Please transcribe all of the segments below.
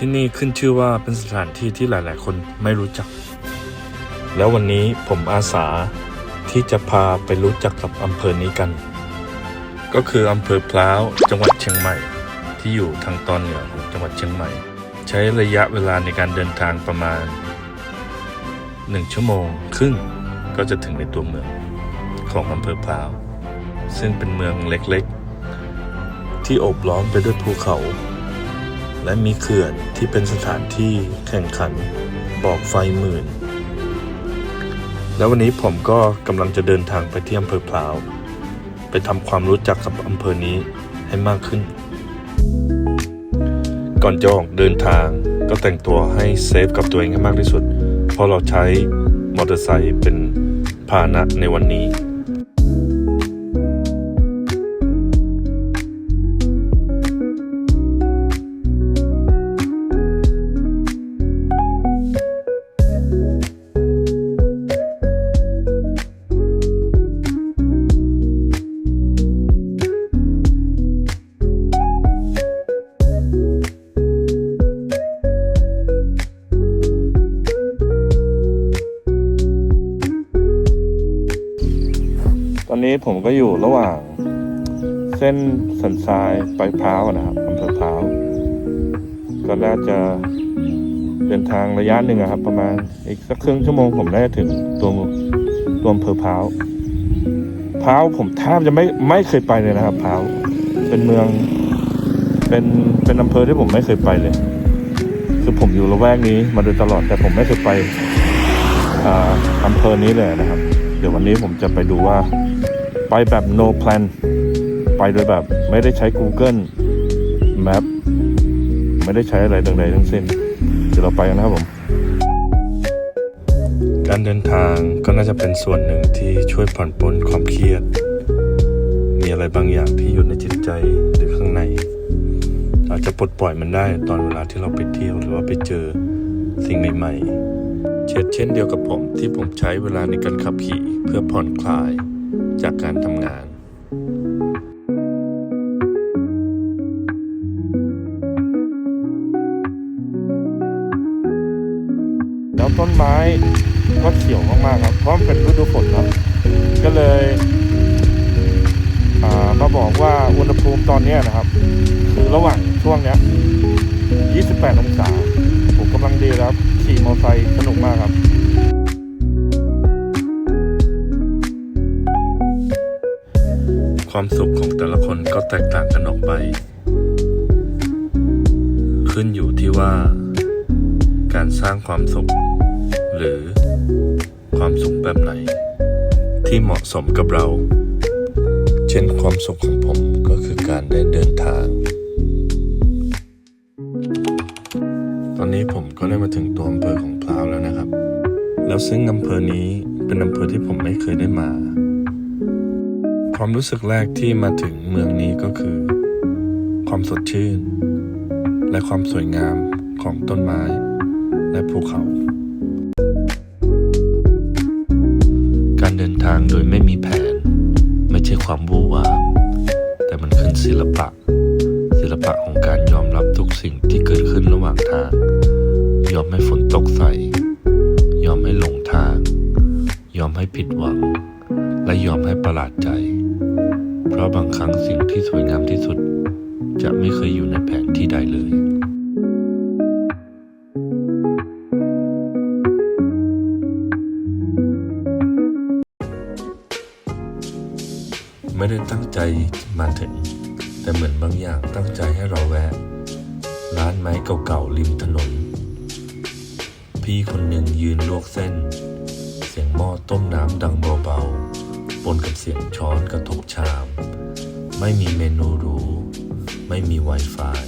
ที่นี่ขึ้นชื่อว่าเป็นสถานที่ที่หลาย ๆ คนไม่รู้จัก แล้ววันนี้ผมอาสาที่จะพาไปรู้จักกับอำเภอนี้กัน ก็คืออำเภอพร้าวจังหวัดเชียงใหม่ ที่อยู่ทางตอนเหนือของจังหวัดเชียงใหม่ ใช้ระยะเวลาในการเดินทางประมาณ 1 ชั่วโมงครึ่งก็จะถึงในตัวเมืองของอำเภอพร้าว ซึ่งเป็นเมืองเล็ก ๆ ที่โอบล้อมไปด้วยภูเขา และมีเขื่อนที่เป็นสถานที่แข่งขันบอกไฟหมื่น แล้ววันนี้ผมก็กำลังจะเดินทางไปที่อำเภอพร้าว ไปทำความรู้จักกับอำเภอนี้ให้มากขึ้น ก่อนจะออกเดินทางก็แต่งตัวให้เซฟกับตัวเองให้มากที่สุด เพราะเราใช้มอเตอร์ไซค์เป็นพาหนะในวันนี้ ผมก็อยู่ระหว่าง เส้นสันทรายไปพร้าวนะครับอำเภอพร้าวก็น่าจะเดินทางระยะหนึ่งอะครับ ประมาณอีกสักครึ่งชั่วโมงผมน่าจะถึงตัวตัวอำเภอพร้าวพร้าวผมแทบจะไม่ไม่เคยไปเลยนะครับพร้าวเป็นเมือง เป็นเป็นอำเภอที่ผมไม่เคยไปเลย คือผมอยู่ละแวกนี้มาโดยตลอดแต่ผมไม่เคยไปอ่าอำเภอนี้เลยนะครับ เดี๋ยววันนี้ผมจะไปดูว่า ไปแบบ no plan ไปโดยแบบไม่ได้ใช้ Google Map ไม่ได้ใช้อะไรใดๆทั้งสิ้น เดี๋ยวเราไปกันนะครับผม การเดินทางก็น่าจะเป็นส่วนหนึ่งที่ช่วยผ่อนปลนความเครียด มีอะไรบางอย่างที่อยู่ในจิตใจหรือข้างใน อาจจะปลดปล่อยมันได้ตอนเวลาที่เราไปเที่ยวหรือว่าไปเจอสิ่งใหม่ๆเช่นเช่นเดียวกับผมที่ผมใช้เวลาในการขับขี่เพื่อผ่อนคลาย จากการทำงานแล้วต้นไม้ก็เขียวมากๆครับ เพราะมันเป็นฤดูฝนครับ ก็เลยมาบอกว่าอุณหภูมิตอนนี้นะครับ คือระหว่างช่วงเนี้ย 28 องศา ผมกำลังดีแล้วครับ ขี่มอเตอร์ไซค ความสุขของแต่ละคนก็แตกต่างกันออกไป ขึ้นอยู่ที่ว่า การสร้างความสุข หรือความสุขแบบไหน ที่เหมาะสมกับเรา เช่นความสุขของผมก็คือการได้เดินทาง ตอนนี้ผมก็ได้มาถึงตัวอำเภอของพร้าวแล้วนะครับ แล้วซึ่งอำเภอนี้เป็นอำเภอที่ผมไม่เคยได้มา ความรู้สึกแรกที่มาถึงเมืองนี้ก็คือ ความสดชื่น และความสวยงามของต้นไม้ และภูเขา การเดินทางโดยไม่มีแผน ไม่ใช่ความวู่วามแต่มันคือศิลปะ ศิลปะของการยอมรับทุกสิ่งที่เกิดขึ้นระหว่างทาง ยอมให้ฝนตกใส่ยอมให้หลงทาง ยอมให้ผิดหวัง และยอมให้ประหลาดใจ ราะบางครั้งสิ่งที่สวยงามที่สุด จะไม่เคยอยู่ในแผนที่ใดเลยไม่ได้ตั้งใจมาถึง แต่เหมือนบางอย่างตั้งใจให้เราแวะ ร้านไม้เก่าๆริมถนน พี่คนหนึ่งยืนลวกเส้น เสียงหม้อต้มน้ำดังเบาๆ นกับเสียงช้อนกระทบชาม ไม่มีเมนูหรู ไม่มี Wi-Fi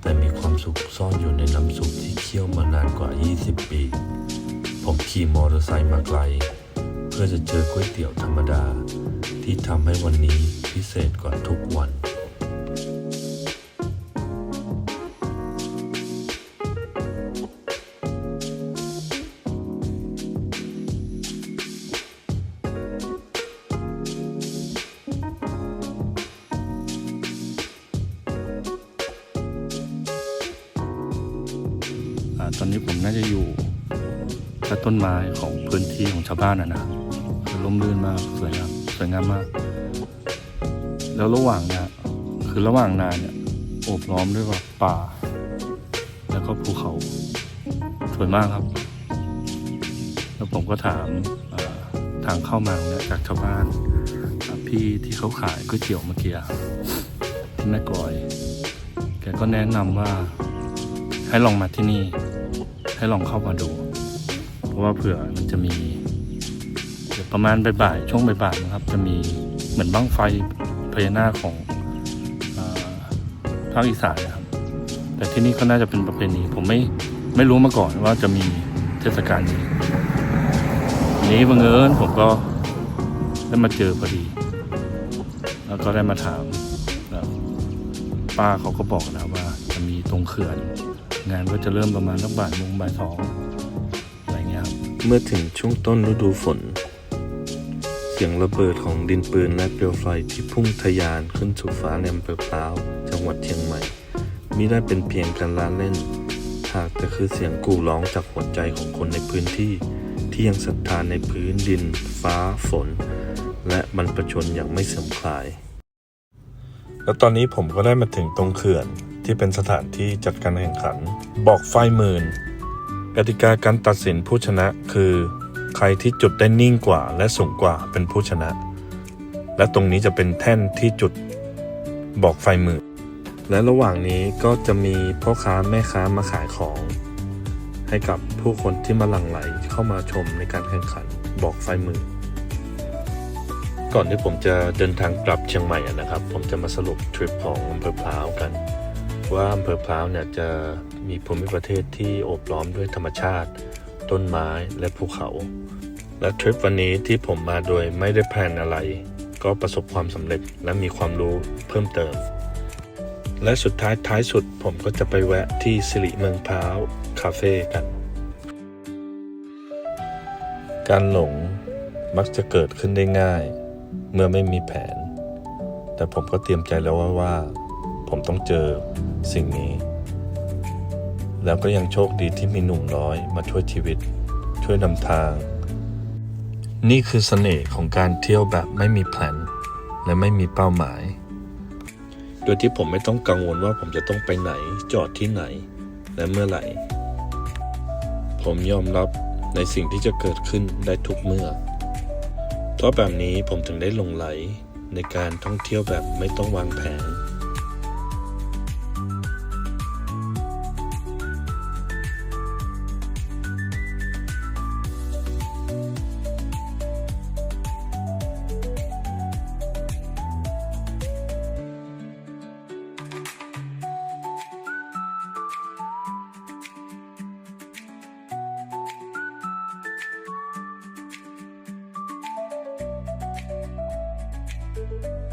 แต่มีความสุขซ่อนอยู่ในน้ำซุปที่เคี่ยวมานานกว่า 20 ปี ผมขี่มอเตอร์ไซค์มาไกล เพื่อจะเจอก๋วยเตี๋ยวธรรมดา ที่ทำให้วันนี้พิเศษกว่าทุกวัน ตอนนี้ผมน่าจะอยู่ใต้ต้นไม้ของพื้นที่ของชาวบ้านนะนะคือร่มรื่นมากสวยงามสวยงามมาก แล้วระหว่างเนี่ยคือระหว่างนาเนี่ยโอบล้อมด้วยแบบป่า แล้วก็ภูเขาสวยมากครับ แล้วผมก็ถามทางเข้ามาเนี่ยจากชาวบ้านพี่ที่เขาขายก๋วยเตี๋ยวเมื่อกี้ที่แม่กลอย แกก็แนะนำว่าให้ลองมาที่นี่ ให้ลองเข้ามาดู เพราะว่าเผื่อมันจะมีเดี๋ยวประมาณบ่ายๆช่วงบ่ายๆนะครับ จะมีเหมือนบ้างไฟพญานาคของภาคอีสานนะครับ แต่ที่นี่ก็น่าจะเป็นประเพณีผมไม่ไม่รู้มาก่อนว่าจะมีเทศกาลนี้วันนี้บังเอิญผมก็ได้มาเจอพอดี แล้วก็ได้มาถามป้าเขาก็บอกนะว่าจะมีตรงเขื่อน งานก็จะเริ่มประมาณสักบ่ายโมงบ่ายสองอะไรเงี้ยครับเมื่อถึงช่วงต้นฤดูฝน เสียงระเบิดของดินปืนและเปลวไฟที่พุ่งทะยานขึ้นสู่ฟ้าในอำเภอพร้าว จังหวัดเชียงใหม่มิได้เป็นเพียงการล้าเล่น หากแต่คือเสียงกู่ร้องจากหัวใจของคนในพื้นที่ ที่ยังศรัทธานในพื้นดิน ฟ้าฝน และบรรพชนอย่างไม่เสื่อมคลาย แล้วตอนนี้ผมก็ได้มาถึงตรงเขื่อน ที่เป็นสถานที่จัดการแข่งขัน บอกไฟหมื่นกติกาการตัดสินผู้ชนะคือ ใครที่จุดได้นิ่งกว่าและสูงกว่าเป็นผู้ชนะ และตรงนี้จะเป็นแท่นที่จุดบอกไฟหมื่นและระหว่างนี้ก็จะมีพ่อค้าแม่ค้ามาขายของ ให้กับผู้คนที่มาหลั่งไหลเข้ามาชมในการแข่งขันบอกไฟหมื่นก่อนที่ผมจะเดินทางกลับเชียงใหม่นะครับ ผมจะมาสรุปทริปของอำเภอพร้าวกัน ว่าอำเภอพร้าวเนี่ยจะมีภูมิประเทศที่โอบล้อมด้วยธรรมชาติ ต้นไม้และภูเขา และทริปวันนี้ที่ผมมาโดยไม่ได้แพลนอะไร ก็ประสบความสำเร็จและมีความรู้เพิ่มเติม และสุดท้ายท้ายสุดผมก็จะไปแวะที่สิริเมืองพร้าวคาเฟ่กัน การหลงมักจะเกิดขึ้นได้ง่าย เมื่อไม่มีแผน แต่ผมก็เตรียมใจแล้วว่าว่า ผมต้องเจอสิ่งนี้ แล้วก็ยังโชคดีที่มีหนุ่มน้อยมาช่วยชีวิต ช่วยนำทาง นี่คือเสน่ห์ของการเที่ยวแบบไม่มีแผน และไม่มีเป้าหมาย โดยที่ผมไม่ต้องกังวลว่าผมจะต้องไปไหน จอดที่ไหน และเมื่อไหร่ ผมยอมรับในสิ่งที่จะเกิดขึ้นได้ทุกเมื่อเพราะแบบนี้ผมถึงได้ลงไหลในการท่องเที่ยวแบบไม่ต้องวางแผน Bye.